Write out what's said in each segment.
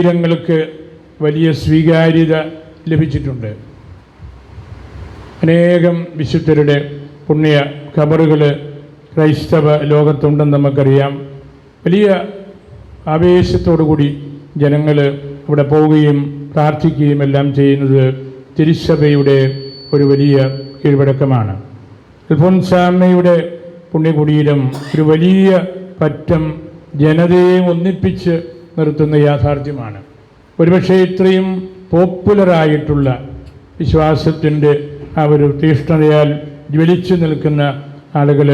ശരീരങ്ങൾക്ക് വലിയ സ്വീകാര്യത ലഭിച്ചിട്ടുണ്ട്. അനേകം വിശുദ്ധരുടെ പുണ്യ ഖബറുകൾ ക്രൈസ്തവ ലോകത്തുണ്ടെന്ന് നമുക്കറിയാം. വലിയ ആവേശത്തോടുകൂടി ജനങ്ങൾ അവിടെ പോവുകയും പ്രാർത്ഥിക്കുകയും എല്ലാം ചെയ്യുന്നത് തിരുസഭയുടെ ഒരു വലിയ കീഴ്വഴക്കമാണ്. അൽഫോൻസാമ്മയുടെ പുണ്യകുടീരം ഒരു വലിയ പറ്റം ജനതയെ ഒന്നിപ്പിച്ച് നിർത്തുന്ന യാഥാർത്ഥ്യമാണ്. ഒരുപക്ഷെ ഇത്രയും പോപ്പുലറായിട്ടുള്ള വിശ്വാസത്തിന്റെ ആ ഒരു തീഷ്ണതയാൽ ജ്വലിച്ചു നിൽക്കുന്ന ആളുകൾ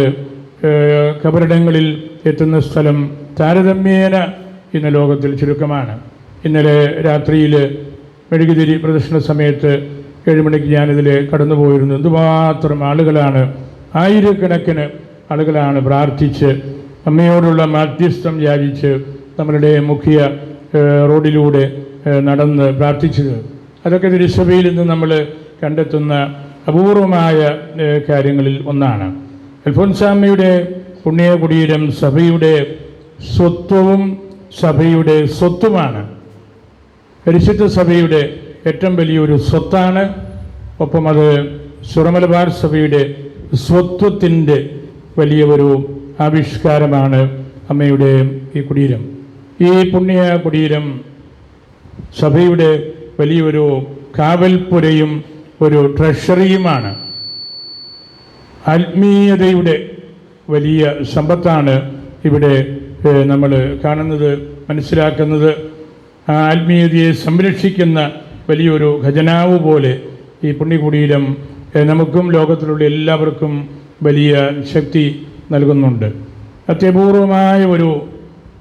കബറിടങ്ങളിൽ എത്തുന്ന സ്ഥലം താരതമ്യേന ഇന്ന് ലോകത്തിൽ ചുരുക്കമാണ്. ഇന്നലെ രാത്രിയിൽ മെഴുകുതിരി പ്രദർശന സമയത്ത് ഏഴുമണിക്ക് ഞാനിതിൽ കടന്നു പോയിരുന്നു എന്തുമാത്രം ആളുകളാണ് ആയിരക്കണക്കിന് ആളുകളാണ് പ്രാർത്ഥിച്ച് അമ്മയോടുള്ള മാധ്യസ്ഥം യാചിച്ച് നമ്മളുടെ മുഖ്യ റോഡിലൂടെ നടന്ന് പ്രാർത്ഥിച്ചത്. അതൊക്കെ തിരുസഭയിൽ നിന്ന് നമ്മൾ കണ്ടെത്തുന്ന അപൂർവമായ കാര്യങ്ങളിൽ ഒന്നാണ്. അൽഫോൻസാമ്മയുടെ പുണ്യ കുടീരം സഭയുടെ സ്വത്വവും സഭയുടെ സ്വത്തുമാണ്. പരിശുദ്ധ സഭയുടെ ഏറ്റവും വലിയൊരു സ്വത്താണ്. ഒപ്പം അത് സുറമലബാർ സഭയുടെ സ്വത്വത്തിന്റെ വലിയ ഒരു ആവിഷ്കാരമാണ് അമ്മയുടെ ഈ കുടീരം. ഈ പുണ്യ കുടീരം സഭയുടെ വലിയൊരു കാവൽപ്പുരയും ഒരു ട്രഷറിയുമാണ്. ആത്മീയതയുടെ വലിയ സമ്പത്താണ് ഇവിടെ നമ്മൾ കാണുന്നത് മനസ്സിലാക്കുന്നത്. ആത്മീയതയെ സംരക്ഷിക്കുന്ന വലിയൊരു ഖജനാവ് പോലെ ഈ പുണ്യകുടീരം നമുക്കും ലോകത്തിലുള്ള എല്ലാവർക്കും വലിയ ശക്തി നൽകുന്നുണ്ട്. അത്യപൂർവമായ ഒരു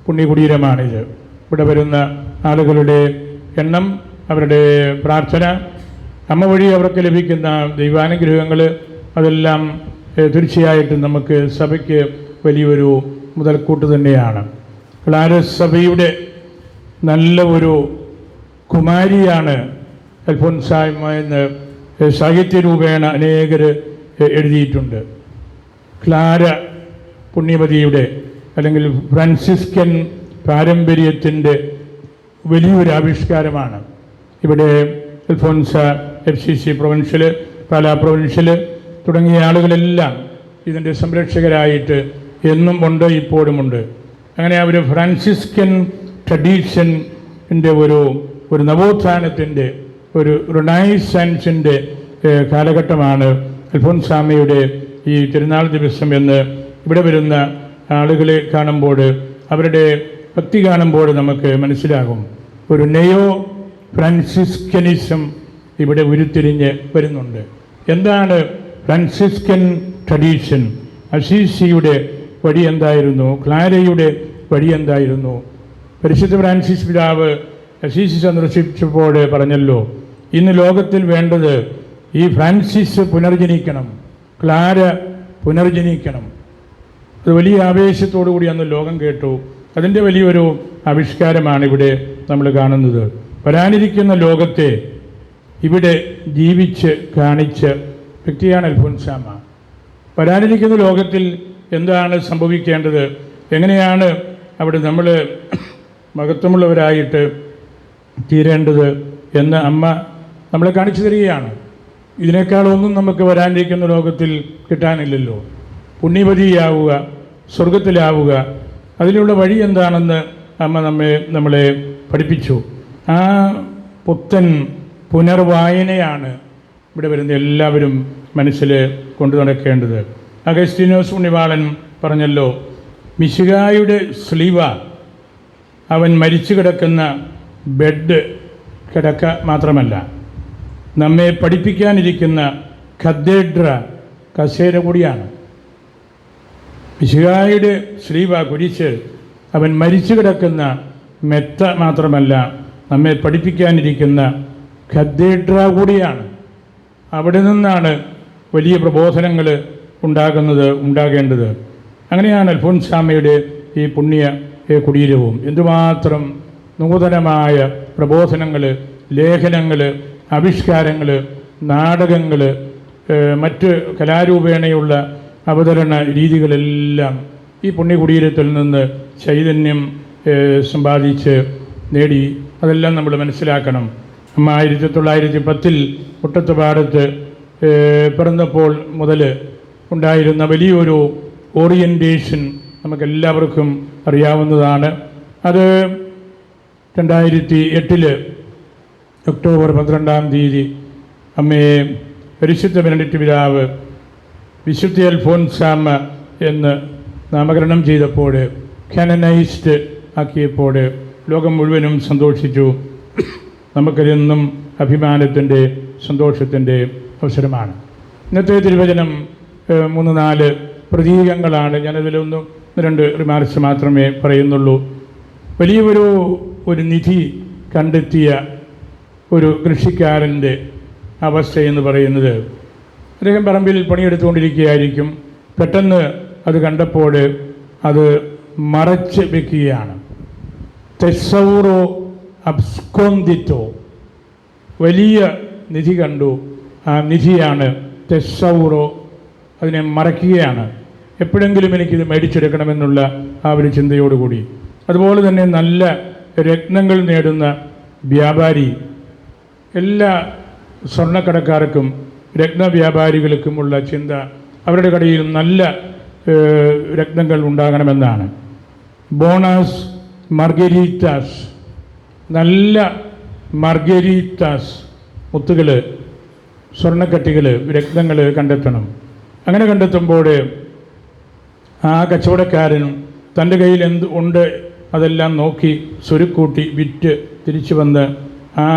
പുണ്യകുടീരമാണിത്. ഇവിടെ വരുന്ന ആളുകളുടെ എണ്ണം അവരുടെ പ്രാർത്ഥന അമ്മ വഴി അവർക്ക് ലഭിക്കുന്ന ദൈവാനുഗ്രഹങ്ങൾ അതെല്ലാം തീർച്ചയായിട്ടും നമുക്ക് സഭയ്ക്ക് വലിയൊരു മുതൽക്കൂട്ട് തന്നെയാണ്. സഭയുടെ നല്ല ഒരു കുമാരിയാണ് അൽഫോൻസായ്മ എന്ന് സാഹിത്യ രൂപേണ അനേകർ എഴുതിയിട്ടുണ്ട്. ക്ലാര പുണ്യവതിയുടെ അല്ലെങ്കിൽ ഫ്രാൻസിസ്കൻ പാരമ്പര്യത്തിന്റെ വലിയൊരു ആവിഷ്കാരമാണ്. ഇവിടെ Alphonsa F C C provincial Pala provincial തുടങ്ങിയ ആളുകളെല്ലാം ഇതിന്റെ സംരക്ഷകരായിട്ട് എന്നും ഉണ്ട് ഇപ്പോഴുമുണ്ട് അങ്ങനെ അവർ ഫ്രാൻസിസ്കൻ ട്രഡീഷന്റെ ഒരു ഒരു നവോത്ഥാനത്തിന്റെ ഒരു റിനൈസൻസിന്റെ കാലഘട്ടമാണ് അൽഫോൻസാമയുടെ ഈ തിരുനാൾ ദിവസം എന്ന് ഇവിടെ വരുന്ന ആളുകളെ കാണുമ്പോൾ അവരുടെ ഭക്തി കാണുമ്പോൾ നമുക്ക് മനസ്സിലാകും. ഒരു നെയോ ഫ്രാൻസിസ്കനിസം ഇവിടെ ഉരുത്തിരിഞ്ഞ് വരുന്നുണ്ട്. എന്താണ് ഫ്രാൻസിസ്കൻ ട്രഡീഷൻ അസീസിയുടെ വഴി എന്തായിരുന്നു? ക്ലാരയുടെ വഴി എന്തായിരുന്നു? പരിശുദ്ധ ഫ്രാൻസിസ് പിതാവ് അസീസി സന്ദർശിച്ചപ്പോൾ പറഞ്ഞല്ലോ ഇന്ന് ലോകത്തിൽ വേണ്ടത് ഈ ഫ്രാൻസിസ് പുനർജനിക്കണം ക്ലാര പുനർജനിക്കണം. അത് വലിയ ആവേശത്തോടു കൂടി അന്ന് ലോകം കേട്ടു. അതിന്റെ വലിയൊരു ആവിഷ്കാരമാണ് ഇവിടെ നമ്മൾ കാണുന്നത്. വരാനിരിക്കുന്ന ലോകത്തെ ഇവിടെ ജീവിച്ച് കാണിച്ച വ്യക്തിയാണ് അൽഫോൻസാമ വരാനിരിക്കുന്ന ലോകത്തിൽ എന്താണ് സംഭവിക്കേണ്ടത്? എങ്ങനെയാണ് അവിടെ നമ്മൾ മഹത്വമുള്ളവരായിട്ട് തീരേണ്ടത് എന്ന് അമ്മ നമ്മളെ കാണിച്ചു തരികയാണ്. ഇതിനേക്കാളൊന്നും നമുക്ക് വരാനിരിക്കുന്ന ലോകത്തിൽ കിട്ടാനില്ലല്ലോ. പുണ്യവതിയാവുക സ്വർഗത്തിലാവുക അതിനുള്ള വഴി എന്താണെന്ന് അമ്മ നമ്മെ നമ്മളെ പഠിപ്പിച്ചു. ആ പുത്തൻ പുനർവായനയാണ് ഇവിടെ വരുന്ന എല്ലാവരും മനസ്സിൽ കൊണ്ടു നടക്കേണ്ടത്. അഗസ്റ്റിനോസ് ഉണ്ണിവാളൻ പറഞ്ഞല്ലോ മിശികായുടെ സ്ലീവ അവൻ മരിച്ചു കിടക്കുന്ന ബെഡ് കിടക്ക മാത്രമല്ല നമ്മെ പഠിപ്പിക്കാനിരിക്കുന്ന ഖദ്ദേഡ്ര കസേര കൂടിയാണ്. മിശിഹായുടെ ശ്രീവ കുരിശ് അവൻ മരിച്ചു കിടക്കുന്ന മെത്ത മാത്രമല്ല നമ്മെ പഠിപ്പിക്കാനിരിക്കുന്ന ഖദ്ദേഡ്ര കൂടിയാണ്. അവിടെ നിന്നാണ് വലിയ പ്രബോധനങ്ങൾ ഉണ്ടാകുന്നത് ഉണ്ടാകേണ്ടത്. അങ്ങനെയാണ് അൽഫോൻസാമയുടെ ഈ പുണ്യ കുടീരവും. എന്തുമാത്രം നൂതനമായ പ്രബോധനങ്ങൾ ലേഖനങ്ങൾ ആവിഷ്കാരങ്ങൾ നാടകങ്ങൾ മറ്റ് കലാരൂപേണയുള്ള അവതരണ രീതികളെല്ലാം ഈ പുണ്യകുടീരത്തിൽ നിന്ന് ചൈതന്യം സമ്പാദിച്ച് നേടി. അതെല്ലാം നമ്മൾ മനസ്സിലാക്കണം. ആയിരത്തി തൊള്ളായിരത്തി പത്തിൽ ഏഹ്, പിറന്നപ്പോൾ മുതൽ ഉണ്ടായിരുന്ന വലിയൊരു ഓറിയന്റേഷൻ നമുക്കെല്ലാവർക്കും അറിയാവുന്നതാണ്. അത് രണ്ടായിരത്തി എട്ടിൽ ഒക്ടോബർ പന്ത്രണ്ടാം തീയതി അമ്മയെ പരിശുദ്ധ ബെനഡിറ്റ് പിതാവ് വിശുദ്ധ അൽഫോൻസാമ എന്ന് നാമകരണം ചെയ്തപ്പോൾ കാനനൈസ്ഡ് ആക്കിയപ്പോൾ ലോകം മുഴുവനും സന്തോഷിച്ചു. നമുക്കതിന്നും അഭിമാനത്തിന്റെ സന്തോഷത്തിന്റെ അവസരമാണ്. ഇന്നത്തെ തിരുവചനം മൂന്ന് നാല് പ്രതീകങ്ങളാണ്. ഞാനതിലൊന്ന് രണ്ട് റിമാർക്സ് മാത്രമേ പറയുന്നുള്ളൂ. വലിയൊരു ഒരു നിധി കണ്ടെത്തിയ ഒരു കൃഷിക്കാരന്റെ അവസ്ഥ എന്ന് പറയുന്നത് അദ്ദേഹം പറമ്പിൽ പണിയെടുത്തുകൊണ്ടിരിക്കുകയായിരിക്കും. പെട്ടെന്ന് അത് കണ്ടപ്പോൾ അത് മറച്ച് വെക്കുകയാണ്. തെസൗറോ അബ്സ്കോന്തിറ്റോ വലിയ നിധി കണ്ടു. ആ നിധിയാണ് തെസൗറോ അതിനെ മറയ്ക്കുകയാണ് എപ്പോഴെങ്കിലും എനിക്കിത് മേടിച്ചെടുക്കണമെന്നുള്ള ആ ഒരു ചിന്തയോടുകൂടി. അതുപോലെ തന്നെ നല്ല രത്നങ്ങൾ നേടുന്ന വ്യാപാരി എല്ലാ സ്വർണക്കടക്കാർക്കും രത്നവ്യാപാരികൾക്കുമുള്ള ചിന്ത അവരുടെ കടയിൽ നല്ല രത്നങ്ങൾ ഉണ്ടാകണമെന്നാണ്. ബോണസ് മർഗരീറ്റാസ് നല്ല മർഗരീറ്റാസ് മുത്തുകൾ സ്വർണക്കട്ടികൾ രത്നങ്ങൾ കണ്ടെത്തണം. അങ്ങനെ കണ്ടെത്തുമ്പോൾ ആ കച്ചവടക്കാരൻ തന്റെ കയ്യിൽ എന്ത് ഉണ്ട് അതെല്ലാം നോക്കി സ്വരുക്കൂട്ടി വിറ്റ് തിരിച്ചു വന്ന് ആ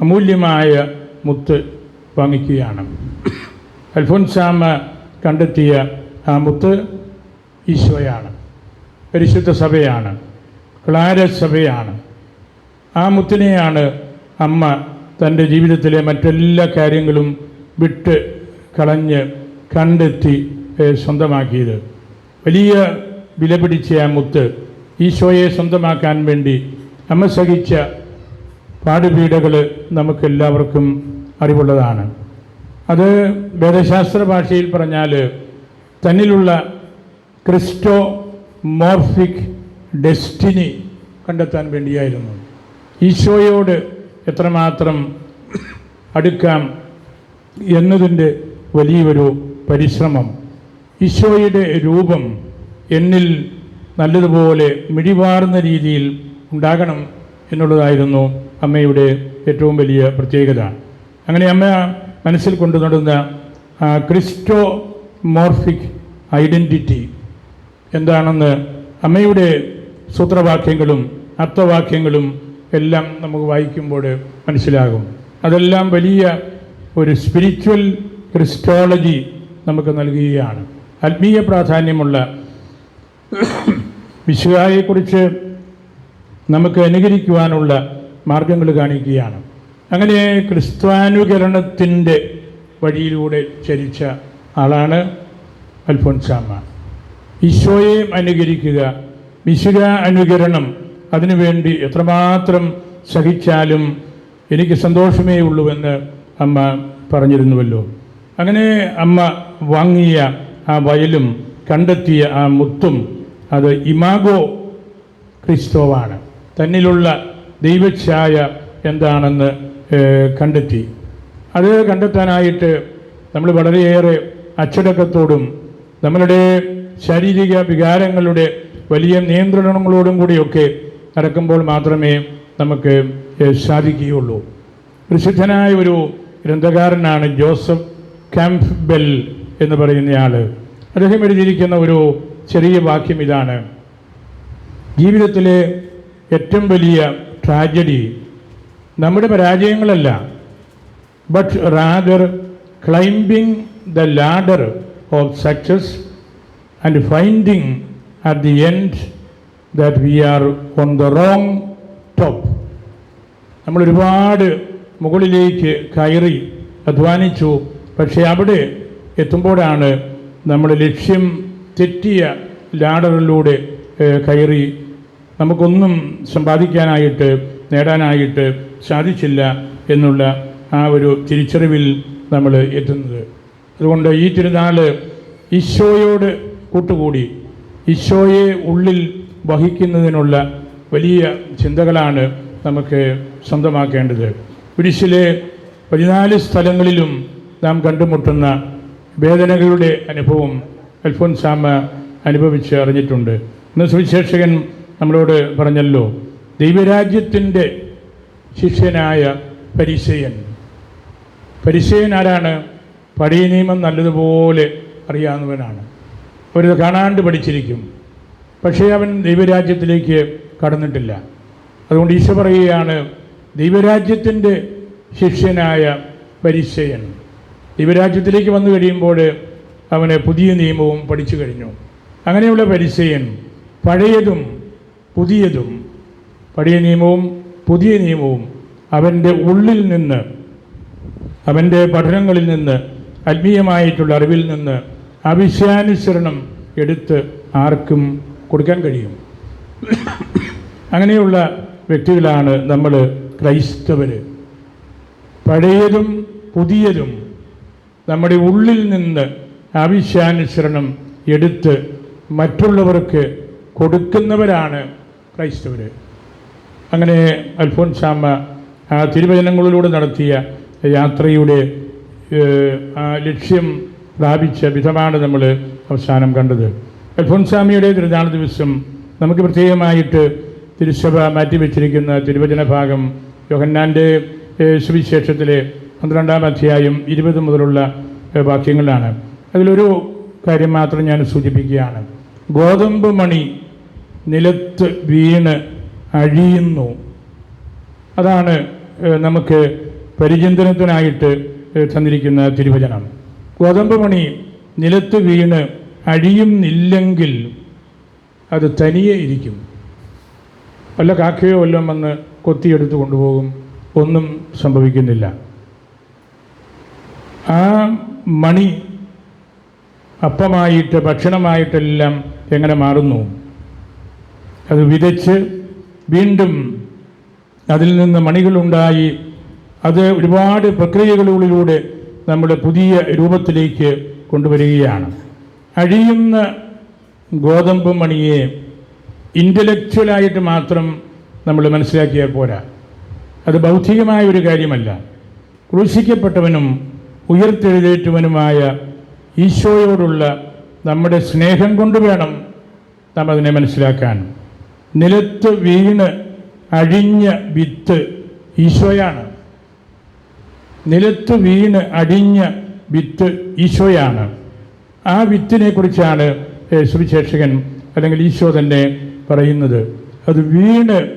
അമൂല്യമായ മുത്ത് വാങ്ങിക്കുകയാണ്. അൽഫോൻസാമ കണ്ടെത്തിയ ആ മുത്ത് ഈശോയാണ്. പരിശുദ്ധ സഭയാണ്. ക്ലാര സഭയാണ്. ആ മുത്തിനെയാണ് അമ്മ തന്റെ ജീവിതത്തിലെ മറ്റെല്ലാ കാര്യങ്ങളും വിട്ട് കളഞ്ഞ് കണ്ടെത്തി സ്വന്തമാക്കിയത്. വലിയ വില പിടിച്ച ആ മുത്ത് ഈശോയെ സ്വന്തമാക്കാൻ വേണ്ടി അമ്മ സഹിച്ച പാടുപീടകൾ നമുക്കെല്ലാവർക്കും അറിവുള്ളതാണ്. അത് വേദശാസ്ത്ര ഭാഷയിൽ പറഞ്ഞാൽ തന്നിലുള്ള ക്രിസ്റ്റോ മോർഫിക് ഡെസ്റ്റിനി കണ്ടെത്താൻ വേണ്ടിയായിരുന്നു. ഈശോയോട് എത്രമാത്രം അടുക്കാം എന്നതിന്റെ വലിയൊരു പരിശ്രമം. ഈശോയുടെ രൂപം എന്നിൽ നല്ലതുപോലെ മിടിവാർന്ന രീതിയിൽ ഉണ്ടാകണം എന്നുള്ളതായിരുന്നു അമ്മയുടെ ഏറ്റവും വലിയ പ്രത്യേകത. അങ്ങനെ അമ്മ മനസ്സിൽ കൊണ്ടു നടന്ന ക്രിസ്റ്റോ മോർഫിക് ഐഡന്റിറ്റി എന്താണെന്ന് അമ്മയുടെ സൂത്രവാക്യങ്ങളും അർത്ഥവാക്യങ്ങളും എല്ലാം നമുക്ക് വായിക്കുമ്പോൾ മനസ്സിലാകും. അതെല്ലാം വലിയ ഒരു സ്പിരിച്വൽ ക്രിസ്റ്റോളജി നമുക്ക് നൽകുകയാണ്. ആത്മീയ പ്രാധാന്യമുള്ള വിശുകായെക്കുറിച്ച് നമുക്ക് അനുകരിക്കുവാനുള്ള മാർഗങ്ങൾ കാണിക്കുകയാണ്. അങ്ങനെ ക്രിസ്ത്വാനുകരണത്തിന്റെ വഴിയിലൂടെ ചരിച്ച ആളാണ് അൽഫോൻസാമ്മ. ഈശോയെ അനുകരിക്കുക മിശുര അനുകരണം അതിനുവേണ്ടി എത്രമാത്രം സഹിച്ചാലും എനിക്ക് സന്തോഷമേ ഉള്ളൂവെന്ന് അമ്മ പറഞ്ഞിരുന്നുവല്ലോ. അങ്ങനെ അമ്മ വാങ്ങിയ ആ വയലും കണ്ടെത്തിയ ആ മുത്തും അത് ഇമാഗോ ക്രിസ്തോവാണ്. തന്നിലുള്ള ദൈവഛായ എന്താണെന്ന് കണ്ടെത്തി. അത് കണ്ടെത്താനായിട്ട് നമ്മൾ വളരെയേറെ അച്ചടക്കത്തോടും നമ്മളുടെ ശാരീരിക വികാരങ്ങളുടെ വലിയ നിയന്ത്രണങ്ങളോടും കൂടിയൊക്കെ നടക്കുമ്പോൾ മാത്രമേ നമുക്ക് സാധിക്കുകയുള്ളൂ. പ്രസിദ്ധനായ ഒരു ഗ്രന്ഥകാരനാണ് ജോസഫ് ക്യാംപ്ബെൽ എന്ന് പറയുന്നയാൾ അദ്ദേഹം എഴുതിയിരിക്കുന്ന ഒരു ചെറിയ വാക്യം ഇതാണ്. ജീവിതത്തിലെ ഏറ്റവും വലിയ ട്രാജഡി നമ്മുടെ പരാജയങ്ങളല്ല but rather climbing the ladder of success and finding at the end that we are on the wrong top നമ്മൾ ഒരുപാട് മുകളിലേക്ക് കയറി അധ്വാനിച്ചു പക്ഷേ അവിടെ എത്തുമ്പോഴാണ് നമ്മൾ ലക്ഷ്യം തെറ്റിയ ലാഡറിലൂടെ കയറി. നമുക്കൊന്നും സമ്പാദിക്കാനായിട്ട് നേടാനായിട്ട് സാധിച്ചില്ല എന്നുള്ള ആ ഒരു തിരിച്ചറിവിൽ നമ്മൾ എത്തുന്നത്. അതുകൊണ്ട് ഈ തിരുനാൾ ഈശോയോട് കൂട്ടുകൂടി ഈശോയെ ഉള്ളിൽ വഹിക്കുന്നതിനുള്ള വലിയ ചിന്തകളാണ് നമുക്ക് സ്വന്തമാക്കേണ്ടത്. കുരിശിലെ പതിനാല് സ്ഥലങ്ങളിലും നാം കണ്ടുമുട്ടുന്ന വേദനകളുടെ അനുഭവം അൽഫോൻസാമ അനുഭവിച്ച് അറിഞ്ഞിട്ടുണ്ട്. ഇന്ന് സുവിശേഷകൻ നമ്മളോട് പറഞ്ഞല്ലോ ദൈവരാജ്യത്തിന്റെ ശിഷ്യനായ പരിശയൻ. പരിശയൻ ആരാണ്? പഴയ നിയമം നല്ലതുപോലെ അറിയാവുന്നവനാണ്. അവരത് കാണാണ്ട് പഠിച്ചിരിക്കും. പക്ഷേ അവൻ ദൈവരാജ്യത്തിലേക്ക് കടന്നിട്ടില്ല. അതുകൊണ്ട് ഈശോ പറയുകയാണ് ദൈവരാജ്യത്തിന്റെ ശിഷ്യനായ പരിശയൻ. ദൈവരാജ്യത്തിലേക്ക് വന്നു കഴിയുമ്പോൾ അവന് പുതിയ നിയമവും പഠിച്ചു കഴിഞ്ഞു. അങ്ങനെയുള്ള പരിശയൻ പഴയതും പുതിയതും പഴയ നിയമവും പുതിയ നിയമവും അവന്റെ ഉള്ളിൽ നിന്ന് അവന്റെ പഠനങ്ങളിൽ നിന്ന് ആത്മീയമായിട്ടുള്ള അറിവിൽ നിന്ന് അവിശ്വാനുസരണം എടുത്ത് ആർക്കും കൊടുക്കാൻ കഴിയും. അങ്ങനെയുള്ള വ്യക്തികളാണ് നമ്മൾ ക്രൈസ്തവർ പഴയതും പുതിയതും നമ്മുടെ ഉള്ളിൽ നിന്ന് ആവശ്യാനുസരണം എടുത്ത് മറ്റുള്ളവർക്ക് കൊടുക്കുന്നവരാണ് ക്രൈസ്തവർ അങ്ങനെ അൽഫോൻസാമ്മ ആ തിരുവചനങ്ങളിലൂടെ നടത്തിയ യാത്രയുടെ ആ ലക്ഷ്യം പ്രാപിച്ച വിധമാണ് നമ്മൾ അവസാനം കണ്ടത്. അൽഫോൻസാമിയുടെ തിരുനാൾ ദിവസം നമുക്ക് പ്രത്യേകമായിട്ട് തിരുസഭ മാറ്റിവെച്ചിരിക്കുന്ന തിരുവചന ഭാഗം യോഹന്നാന്റെ സുവിശേഷത്തിലെ പന്ത്രണ്ടാം അധ്യായം ഇരുപത് മുതലുള്ള വാക്യങ്ങളാണ് അതിലൊരു കാര്യം മാത്രം ഞാൻ സൂചിപ്പിക്കുകയാണ്. ഗോതമ്പ് മണി നിലത്ത് വീണ് അഴിയുന്നു. അതാണ് നമുക്ക് പരിചിന്തനത്തിനായിട്ട് തന്നിരിക്കുന്ന തിരുവചനം. ഗോതമ്പ് മണി നിലത്ത് വീണ് അഴിയുന്നില്ലെങ്കിൽ അത് തനിയെ ഇരിക്കും. വല്ല കാക്കയോ വല്ലതും വന്ന് കൊത്തിയെടുത്ത് കൊണ്ടുപോകും ഒന്നും സംഭവിക്കുന്നില്ല. ആ മണി അപ്പമായിട്ട് ഭക്ഷണമായിട്ടെല്ലാം എങ്ങനെ മാറുന്നു? അത് വിതച്ച് വീണ്ടും അതിൽ നിന്ന് മണികളുണ്ടായി. അത് ഒരുപാട് പ്രക്രിയകളിലൂടെ നമ്മുടെ പുതിയ രൂപത്തിലേക്ക് കൊണ്ടുവരികയാണ്. അഴിയുന്ന ഗോതമ്പ് മണിയെ ഇന്റലക്ച്വലായിട്ട് മാത്രം നമ്മൾ മനസ്സിലാക്കിയാൽ പോരാ. അത് ബൗദ്ധികമായ ഒരു കാര്യമല്ല. ക്രൂശിക്കപ്പെട്ടവനും ഉയർത്തെഴുന്നേറ്റവനുമായ ഈശോയോടുള്ള നമ്മുടെ സ്നേഹം കൊണ്ട് വേണം നാം അതിനെ മനസ്സിലാക്കാൻ. നിലത്ത് വീണ് അഴിഞ്ഞ വിത്ത് ഈശോയാണ്. നിലത്ത് വീണ് അടിഞ്ഞ വിത്ത് ഈശോയാണ്. ആ വിത്തിനെ കുറിച്ചാണ് സുവിശേഷകൻ അല്ലെങ്കിൽ ഈശോ തന്നെ പറയുന്നത്. അത് വീണ്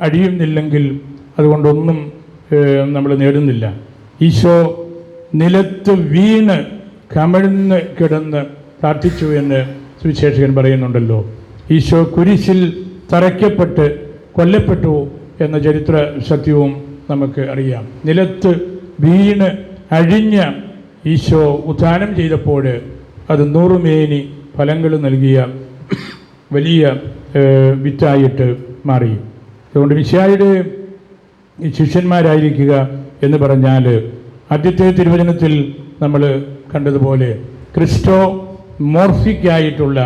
അടിയുന്നില്ലെങ്കിൽ അതുകൊണ്ടൊന്നും നമ്മൾ നേടുന്നില്ല. ഈശോ നിലത്ത് വീണ് കമഴ്ന്ന് കിടന്ന് പ്രാർത്ഥിച്ചു എന്ന് സുവിശേഷകൻ പറയുന്നുണ്ടല്ലോ. ഈശോ കുരിശിൽ തറയ്ക്കപ്പെട്ട് കൊല്ലപ്പെട്ടു എന്ന ചരിത്ര സത്യവും നമുക്ക് അറിയാം. നിലത്ത് വീണ് അഴിഞ്ഞ ഈശോ ഉത്ഥാനം ചെയ്തപ്പോൾ അത് നൂറുമേനി ഫലങ്ങൾ നൽകിയ വലിയ വിറ്റായിട്ട് മാറി. അതുകൊണ്ട് വിശായുടെ ശിഷ്യന്മാരായിരിക്കുക എന്ന് പറഞ്ഞാൽ ആദ്യത്തെ തിരുവചനത്തിൽ നമ്മൾ കണ്ടതുപോലെ ക്രിസ്റ്റോ മോർഫിക്കായിട്ടുള്ള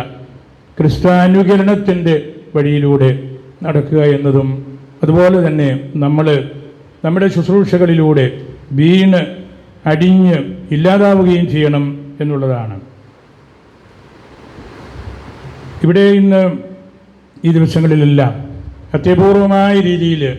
ക്രിസ്താനുകരണത്തിന്റെ വഴിയിലൂടെ നടക്കുക എന്നതും അതുപോലെ തന്നെ നമ്മൾ നമ്മുടെ ശുശ്രൂഷകളിലൂടെ വീണ് അടിഞ്ഞ് ഇല്ലാതാവുകയും ചെയ്യണം എന്നുള്ളതാണ്. ഇവിടെ ഇന്ന് ഈ ദിവസങ്ങളിലെല്ലാം അത്യപൂർവമായ രീതിയിൽ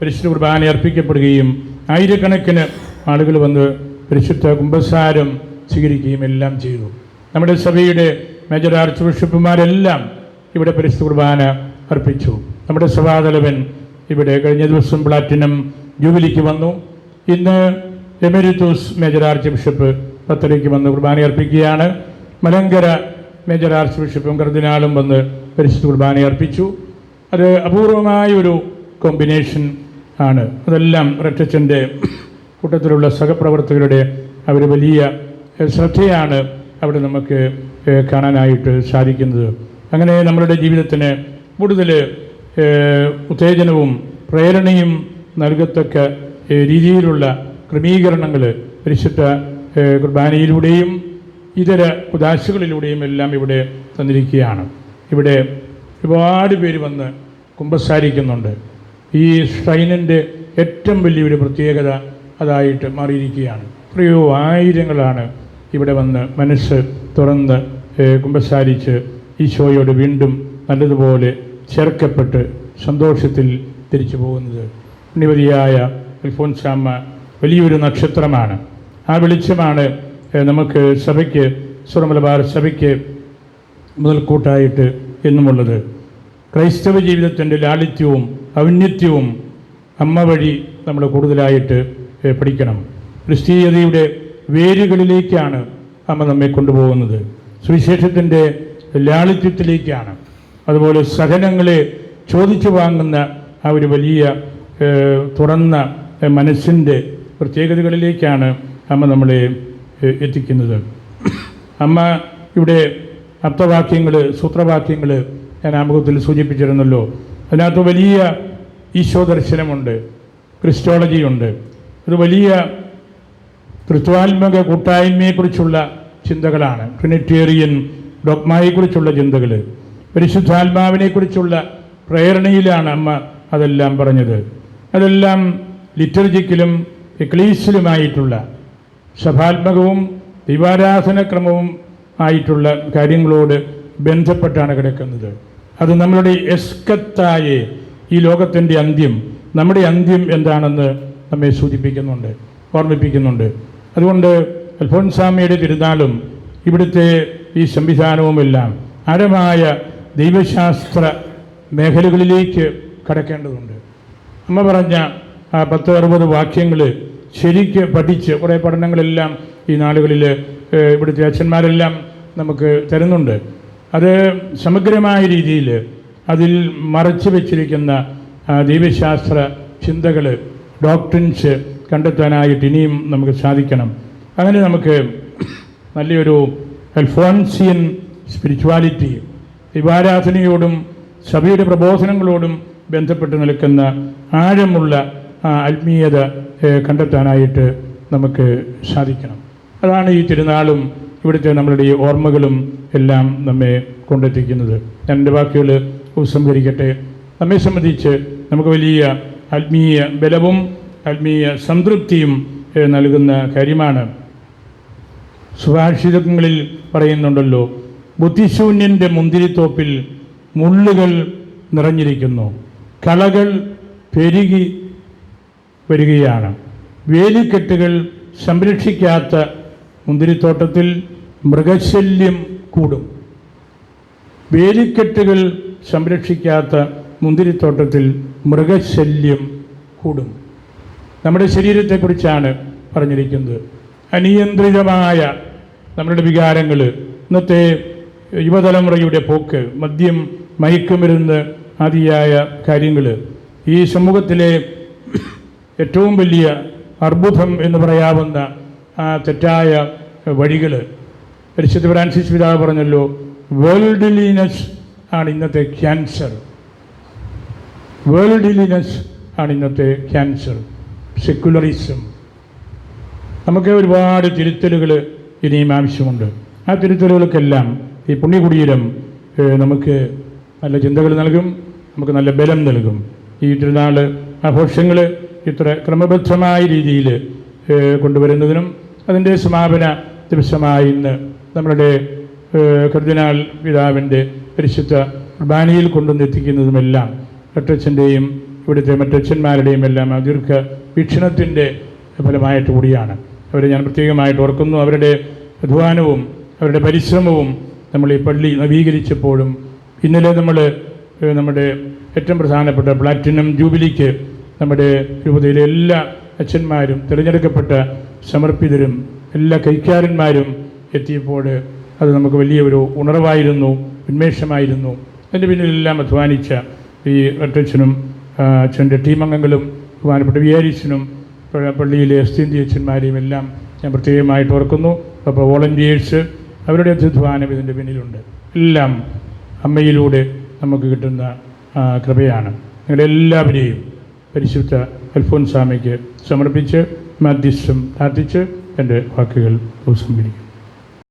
പരിശുദ്ധ കുർബാന അർപ്പിക്കപ്പെടുകയും ആയിരക്കണക്കിന് ആളുകൾ വന്ന് പരിശുദ്ധ കുംഭസാരം സ്വീകരിക്കുകയും എല്ലാം ചെയ്തു. നമ്മുടെ സഭയുടെ മേജർ ആർച്ച് ബിഷപ്പുമാരെല്ലാം ഇവിടെ പരിശുദ്ധ കുർബാന അർപ്പിച്ചു. നമ്മുടെ സഭാതലവൻ ഇവിടെ കഴിഞ്ഞ ദിവസം പ്ലാറ്റിനം ജൂബിലിക്ക് വന്നു. ഇന്ന് എമെരിറ്റൂസ് മേജർ ആർച്ച് ബിഷപ്പ് പത്തരയ്ക്ക് വന്ന് കുർബാന അർപ്പിക്കുകയാണ്. മലങ്കര മേജർ ആർച്ച് ബിഷപ്പും കർദിനാളും വന്ന് പരിശുദ്ധ കുർബാന അർപ്പിച്ചു. അത് അപൂർവമായ ഒരു കോമ്പിനേഷൻ ആണ്. അതെല്ലാം റെറ്റച്ചന്റെ കൂട്ടത്തിലുള്ള സഹപ്രവർത്തകരുടെ അവർ വലിയ ശ്രദ്ധയാണ് അവിടെ നമുക്ക് കാണാനായിട്ട് സാധിക്കുന്നത്. അങ്ങനെ നമ്മളുടെ ജീവിതത്തിന് കൂടുതൽ ഉത്തേജനവും പ്രേരണയും നൽകത്തക്ക രീതിയിലുള്ള ക്രമീകരണങ്ങൾ പരിശുദ്ധ കുർബാനയിലൂടെയും ഇതര ഉദാശകളിലൂടെയും എല്ലാം ഇവിടെ തന്നിരിക്കുകയാണ്. ഇവിടെ ഒരുപാട് പേര് വന്ന് കുമ്പസാരിക്കുന്നുണ്ട്. ഈ ഷ്രൈനിന്റെ ഏറ്റവും വലിയൊരു പ്രത്യേകത അതായിട്ട് മാറിയിരിക്കുകയാണ്. എത്രയോ ആയിരങ്ങളാണ് ഇവിടെ വന്ന് മനസ്സ് തുറന്ന് കുമ്പസാരിച്ച് ഈശോയോട് വീണ്ടും നല്ലതുപോലെ ചേർക്കപ്പെട്ട് സന്തോഷത്തിൽ തിരിച്ചു പോകുന്നത്. പുണ്യവതിയായ അൽഫോൻസാമ്മ വലിയൊരു നക്ഷത്രമാണ്. ആ വെളിച്ചമാണ് നമുക്ക് സഭയ്ക്ക് സുറമലബാർ സഭയ്ക്ക് മുതൽക്കൂട്ടായിട്ട് എന്നുമുള്ളത്. ക്രൈസ്തവ ജീവിതത്തിന്റെ ലാളിത്യവും ഔന്നത്യവും അമ്മ വഴി നമ്മൾ കൂടുതലായിട്ട് പഠിക്കണം. ക്രിസ്തീയതയുടെ വേരുകളിലേക്കാണ് അമ്മ നമ്മെ കൊണ്ടുപോകുന്നത്. സുവിശേഷത്തിന്റെ ലാളിത്യത്തിലേക്കാണ്. അതുപോലെ സഹനങ്ങളെ ചോദിച്ചു വാങ്ങുന്ന ആ ഒരു വലിയ തുറന്ന മനസ്സിന്റെ പ്രത്യേകതകളിലേക്കാണ് അമ്മ നമ്മളെ എത്തിക്കുന്നത്. അമ്മ ഇവിടെ അർത്ഥവാക്യങ്ങൾ സൂത്രവാക്യങ്ങൾ ഞാൻ ആമുഖത്തിൽ സൂചിപ്പിച്ചിരുന്നല്ലോ. അതിനകത്ത് വലിയ ഈശോ ദർശനമുണ്ട് ക്രിസ്റ്റോളജിയുണ്ട് അത് വലിയ ത്രിത്വാത്മക കൂട്ടായ്മയെക്കുറിച്ചുള്ള ചിന്തകളാണ്. ട്രിനിറ്റേറിയൻ ഡോക്മായെക്കുറിച്ചുള്ള ചിന്തകൾ പരിശുദ്ധാത്മാവിനെക്കുറിച്ചുള്ള പ്രേരണയിലാണ് അമ്മ അതെല്ലാം പറഞ്ഞത്. അതെല്ലാം ലിറ്റർജിക്കലും എക്ലീസിലുമായിട്ടുള്ള സഭാത്മകവും ദൈവാരാധനക്രമവും ആയിട്ടുള്ള കാര്യങ്ങളോട് ബന്ധപ്പെട്ടാണ് കിടക്കുന്നത്. അത് നമ്മളുടെ എസ്കത്തായെ ഈ ലോകത്തിന്റെ അന്ത്യം നമ്മുടെ അന്ത്യം എന്താണെന്ന് നമ്മെ സൂചിപ്പിക്കുന്നുണ്ട് ഓർമ്മിപ്പിക്കുന്നുണ്ട്. അതുകൊണ്ട് അൽഫോൻസാമിയുടെ തിരുനാളും ഇവിടുത്തെ ഈ സംവിധാനവുമെല്ലാം അരമായ ദൈവശാസ്ത്ര മേഖലകളിലേക്ക് കടക്കേണ്ടതുണ്ട്. അമ്മ പറഞ്ഞ ആ പത്ത് അറുപത് വാക്യങ്ങൾ ശരിക്ക് പഠിച്ച് കുറേ പഠനങ്ങളെല്ലാം ഈ നാളുകളിൽ ഇവിടുത്തെ അച്ഛന്മാരെല്ലാം നമുക്ക് തരുന്നുണ്ട്. അത് സമഗ്രമായ രീതിയിൽ അതിൽ മറച്ചു വെച്ചിരിക്കുന്ന ദൈവശാസ്ത്ര ചിന്തകൾ ഡോക്ടറിൻസ് കണ്ടെത്താനായിട്ട് ഇനിയും നമുക്ക് സാധിക്കണം. അങ്ങനെ നമുക്ക് നല്ലൊരു അൽഫോൻസിയൻ സ്പിരിച്വാലിറ്റി ദൈവാരാധനയോടും സഭയുടെ പ്രബോധനങ്ങളോടും ബന്ധപ്പെട്ട് നിൽക്കുന്ന ആഴമുള്ള ആത്മീയത കണ്ടെത്താനായിട്ട് നമുക്ക് സാധിക്കണം. അതാണ് ഈ തിരുനാളും ഇവിടുത്തെ നമ്മളുടെ ഈ ഓർമ്മകളും എല്ലാം നമ്മെ കൊണ്ടെത്തിക്കുന്നത്. ഞാൻ എന്റെ വാക്കുകൾ ഉപസംഹരിക്കട്ടെ നമ്മെ സംബന്ധിച്ച് നമുക്ക് വലിയ ആത്മീയ ബലവും ആത്മീയ സംതൃപ്തിയും നൽകുന്ന കാര്യമാണ് സുഭാഷിതങ്ങളിൽ പറയുന്നുണ്ടല്ലോ ബുദ്ധിശൂന്യന്റെ മുന്തിരിത്തോപ്പിൽ മുള്ളുകൾ നിറഞ്ഞിരിക്കുന്നു. കളകൾ പെരുകി വരികയാണ്. വേലിക്കെട്ടുകൾ സംരക്ഷിക്കാത്ത മുന്തിരിത്തോട്ടത്തിൽ മൃഗശല്യം കൂടും. വേലിക്കെട്ടുകൾ സംരക്ഷിക്കാത്ത മുന്തിരിത്തോട്ടത്തിൽ മൃഗശല്യം കൂടും. നമ്മുടെ ശരീരത്തെക്കുറിച്ചാണ് പറഞ്ഞിരിക്കുന്നത്. അനിയന്ത്രിതമായ നമ്മളുടെ വികാരങ്ങൾ ഇന്നത്തെ യുവതലമുറയുടെ പോക്ക് മദ്യം മയക്കുമരുന്ന് ആദിയായ കാര്യങ്ങൾ ഈ സമൂഹത്തിലെ ഏറ്റവും വലിയ അർബുദം എന്ന് പറയാവുന്ന ആ തെറ്റായ വഴികൾ പരിശുദ്ധ ഫ്രാൻസിസ് പിതാവ് പറഞ്ഞല്ലോ വേൾഡ്ലിനെസ് ആണ് ഇന്നത്തെ ക്യാൻസർ. വേൾഡ്ലിനെസ് ആണ് ഇന്നത്തെ ക്യാൻസർ. സെക്കുലറിസം നമുക്ക് ഒരുപാട് തിരുത്തലുകൾ ഇനിയും ആവശ്യമുണ്ട്. ആ തിരുത്തലുകൾക്കെല്ലാം ഈ പുണ്യകുടീരം നമുക്ക് നല്ല ചിന്തകൾ നൽകും നമുക്ക് നല്ല ബലം നൽകും. ഈ തിരുനാൾ ആഘോഷങ്ങൾ ഇത്ര ക്രമബദ്ധമായ രീതിയിൽ കൊണ്ടുവരുന്നതിനും അതിന്റെ സമാപന ദിവസമായി ഇന്ന് നമ്മളുടെ കർദിനാൾ പിതാവിന്റെ പരിശുദ്ധ കുർബാനയിൽ കൊണ്ടുവന്നെത്തിക്കുന്നതുമെല്ലാം ഒട്ടച്ഛന്റെയും ഇവിടുത്തെ മറ്റച്ഛന്മാരുടെയും എല്ലാം ആ ദീർഘ വീക്ഷണത്തിന്റെ ഫലമായിട്ട് കൂടിയാണ്. അവരെ ഞാൻ പ്രത്യേകമായിട്ട് ഓർക്കുന്നു. അവരുടെ അധ്വാനവും അവരുടെ പരിശ്രമവും നമ്മൾ ഈ പള്ളി നവീകരിച്ചപ്പോഴും ഇന്നലെ നമ്മൾ നമ്മുടെ ഏറ്റവും പ്രധാനപ്പെട്ട പ്ലാറ്റിനം ജൂബിലിക്ക് നമ്മുടെ രൂപതയിലെ എല്ലാ അച്ഛന്മാരും തിരഞ്ഞെടുക്കപ്പെട്ട സമർപ്പിതരും എല്ലാ കൈക്കാരന്മാരും എത്തിയപ്പോൾ അത് നമുക്ക് വലിയ ഒരു ഉണർവായിരുന്നു ഉന്മേഷമായിരുന്നു. അതിന്റെ പിന്നിലെല്ലാം അധ്വാനിച്ച ഈ അട്ടച്ചനും അച്ഛന്റെ ടീം അംഗങ്ങളും ബഹുമാനപ്പെട്ട വിയാരിച്ചനും പള്ളിയിലെ എസ്തീന്തി അച്ഛന്മാരെയും എല്ലാം ഞാൻ പ്രത്യേകമായിട്ട് ഓർക്കുന്നു. അപ്പോൾ വോളണ്ടിയേഴ്സ് അവരുടെ അധ്വാനം ഇതിന്റെ പിന്നിലുണ്ട്. എല്ലാം അമ്മയിലൂടെ നമുക്ക് കിട്ടുന്ന കൃപയാണ്. നിങ്ങളെല്ലാവരെയും പരിശുദ്ധ അൽഫോൻസാമയ്ക്ക് സമർപ്പിച്ച് മധ്യസ്ഥം പ്രാർത്ഥിച്ച് എന്റെ വാക്കുകൾ ഉപസംഹരിക്കും